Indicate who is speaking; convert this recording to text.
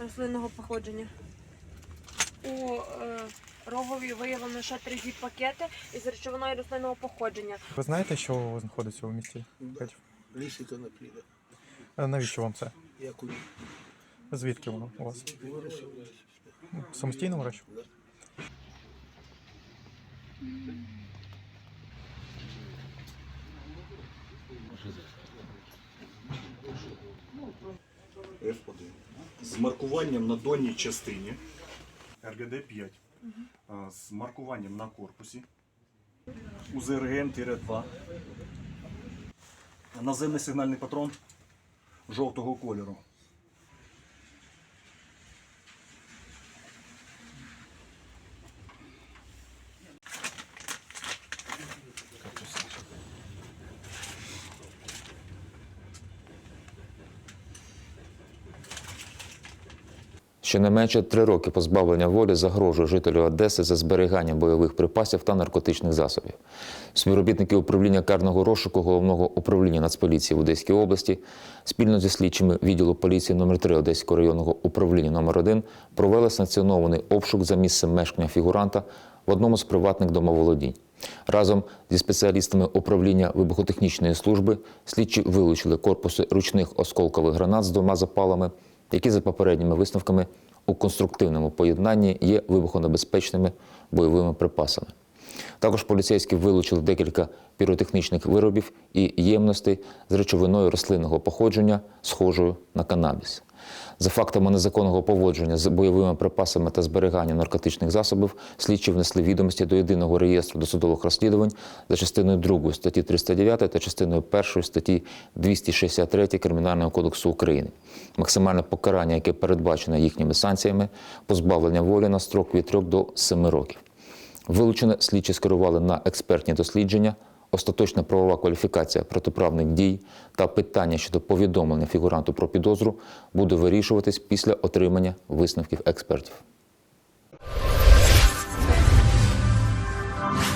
Speaker 1: рослинного походження. У е, рогові виявлено ще три пакети із речовиною рослинного походження.
Speaker 2: Ви знаєте, що знаходиться у місті? Петів?
Speaker 3: То не пліда.
Speaker 2: Е, навіщо вам це?
Speaker 3: Я.
Speaker 2: Звідки воно у вас? Самостійно врач?
Speaker 4: F1 з маркуванням на донній частині. РГД 5 з маркуванням на корпусі. УЗРГН-2 наземний сигнальний патрон жовтого кольору.
Speaker 5: Щонайменше три роки позбавлення волі загрожує жителю Одеси за зберігання бойових припасів та наркотичних засобів. Співробітники управління карного розшуку головного управління Нацполіції в Одеській області спільно зі слідчими відділу поліції номер 3 Одеського районного управління номер 1 провели санкціонований обшук за місцем мешкання фігуранта в одному з приватних домоволодінь. Разом зі спеціалістами управління вибухотехнічної служби слідчі вилучили корпуси ручних осколкових гранат з двома запалами, які за попередніми висновками у конструктивному поєднанні є вибухонебезпечними бойовими припасами. Також поліцейські вилучили декілька піротехнічних виробів і ємностей з речовиною рослинного походження, схожою на канабіс. За фактами незаконного поводження з бойовими припасами та зберігання наркотичних засобів, слідчі внесли відомості до єдиного реєстру досудових розслідувань за частиною 2 статті 309 та частиною 1 статті 263 Кримінального кодексу України. Максимальне покарання, яке передбачене їхніми санкціями, позбавлення волі на строк від 3 до 7 років. Вилучене слідчі скерували на експертні дослідження, остаточна правова кваліфікація протиправних дій та питання щодо повідомлення фігуранту про підозру буде вирішуватись після отримання висновків експертів.